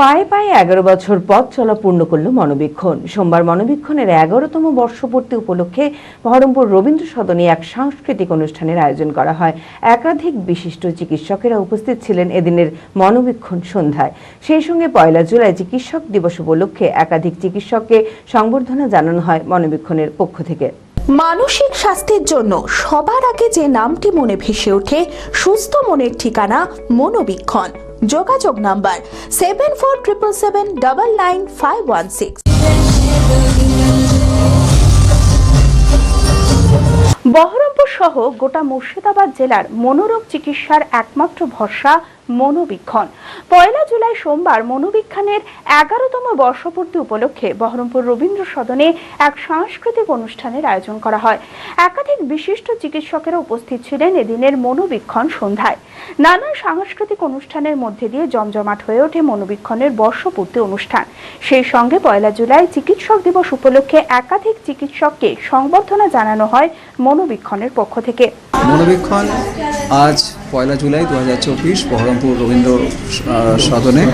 পায়ে পায়ে এগারো বছর পথ চলা পূর্ণ করল মনোবীক্ষণ। সোমবার মনোবীক্ষণের এগারোতম বর্ষপূর্তি উপলক্ষে বহরমপুর রবীন্দ্র সদনে এক সাংস্কৃতিক অনুষ্ঠানের আয়োজন করা হয়। একাধিক বিশিষ্ট চিকিৎসকেরা উপস্থিত ছিলেন এদিনের মনোবীক্ষণ সন্ধ্যায়। সেই সঙ্গে পয়লা জুলাই চিকিৎসক দিবস উপলক্ষে একাধিক চিকিৎসককে সংবর্ধনা জানানো হয় মনোবীক্ষণের পক্ষ থেকে। মানসিক স্বাস্থ্যের জন্য সবার আগে যে নামটি মনে ভেসে ওঠে, সুস্থ মনের ঠিকানা মনোবীক্ষণ। যোগাযোগ number seven four triple seven double nine five one six Berhampore সহ গোটা মুর্শিদাবাদ জেলার মনোরোগ চিকিৎসার একমাত্র ভরসা মনোবীক্ষণ। পয়লা জুলাই সোমবার মনোবীক্ষণের এগারোতম বর্ষপূর্তি উপলক্ষে বহরমপুর রবীন্দ্র সদনে এক সাংস্কৃতিক অনুষ্ঠানের আয়োজন করা হয়। একাধিক বিশিষ্ট চিকিৎসকেরা উপস্থিত ছিলেন এদিনের মনোবীক্ষণ সন্ধ্যায়। নানা সাংস্কৃতিক অনুষ্ঠানের মধ্যে দিয়ে জমজমাট হয়ে ওঠে মনোবীক্ষণের বর্ষপূর্তি অনুষ্ঠান। সেই সঙ্গে পয়লা জুলাই চিকিৎসক দিবস উপলক্ষে একাধিক চিকিৎসককে সংবর্ধনা জানানো হয় মনোবীক্ষণের পক্ষ থেকে। মনোবীক্ষণ আজ পয়লা জুলাই দু হাজার চব্বিশ বহরমপুর রবীন্দ্র সদনে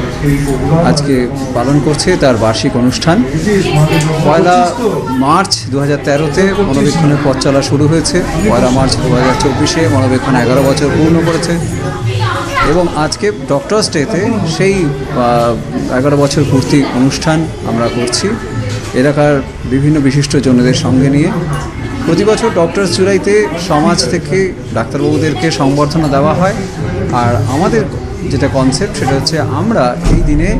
আজকে পালন করছে তার বার্ষিক অনুষ্ঠান। পয়লা মার্চ দু হাজার তেরোতে মনোবীক্ষণের পথ চলা শুরু হয়েছে। পয়লা মার্চ দু হাজার চব্বিশে মনোবীক্ষণ এগারো বছর পূর্ণ করেছে এবং আজকে ডক্টরস ডেতে সেই এগারো বছর পূর্তি অনুষ্ঠান আমরা করছি। এলাকার বিভিন্ন বিশিষ্ট জনদের সঙ্গে নিয়ে প্রতি বছর ডক্টরস জুলাইতে সমাজ থেকে ডাক্তারবাবুদেরকে সংবর্ধনা দেওয়া হয়। আর আমাদের যেটা কনসেপ্ট সেটা হচ্ছে আমরা এই দিনে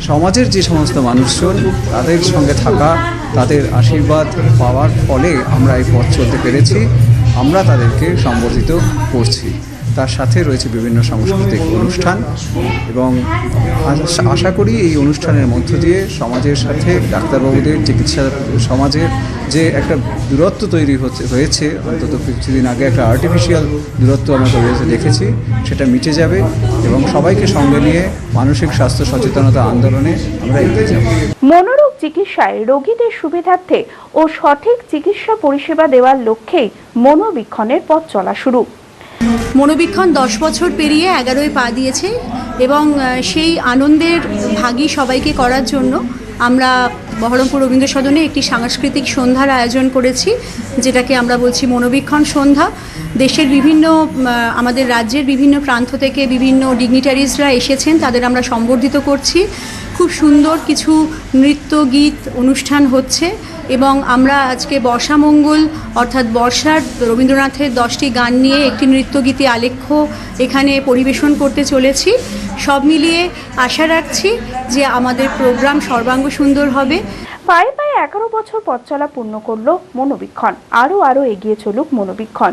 সমাজের যে সমস্ত মানুষজন, তাদের সঙ্গে থাকা, তাদের আশীর্বাদ পাওয়ার ফলে আমরা এই পথ চলতে পেরেছি। আমরা তাদেরকে সম্বর্ধিত করছি। তার সাথে রয়েছে বিভিন্ন সাংস্কৃতিক অনুষ্ঠান এবং আশা- করি এই অনুষ্ঠানের মধ্য দিয়ে সমাজের সাথে ডাক্তারবাবুদের চিকিৎসা সমাজের যে একটা দূরত্ব তৈরি হচ্ছে, হয়েছে, অন্তত কিছুদিন আগে একটা আর্টিফিশিয়াল দূরত্ব আমরা তৈরি দেখেছি, সেটা মিটে যাবে এবং সবাইকে সঙ্গে নিয়ে মানসিক স্বাস্থ্য সচেতনতা আন্দোলনে আমরা এগিয়ে যাব। মনোরোগ চিকিৎসায় রোগীদের সুবিধার্থে ও সঠিক চিকিৎসা পরিষেবা দেওয়ার লক্ষ্যেই মনোবীক্ষণের পথ চলা শুরু। মনোবীক্ষণ দশ বছর পেরিয়ে এগারোয় পা দিয়েছে এবং সেই আনন্দের ভাগী সবাইকে করার জন্য আমরা বহরমপুর রবীন্দ্র সদনে একটি সাংস্কৃতিক সন্ধ্যার আয়োজন করেছি, যেটাকে আমরা বলছি মনোবীক্ষণ সন্ধ্যা। দেশের বিভিন্ন আমাদের রাজ্যের বিভিন্ন প্রান্ত থেকে বিভিন্ন ডিগনিটারিজরা এসেছেন, তাদের আমরা সম্বর্ধিত করছি। খুব সুন্দর কিছু নৃত্য, গীত অনুষ্ঠান হচ্ছে এবং আমরা আজকে বর্ষামঙ্গল, অর্থাৎ বর্ষার রবীন্দ্রনাথের দশটি গান নিয়ে একটি নৃত্যগীতি আলেখ্য এখানে পরিবেশন করতে চলেছি। সব মিলিয়ে আশা রাখছি যে আমাদের প্রোগ্রাম সর্বাঙ্গ সুন্দর হবে। পায়ে পায়ে এগারো বছর পথ চলা পূর্ণ করল মনোবীক্ষণ। আরও আরও এগিয়ে চলুক মনোবীক্ষণ।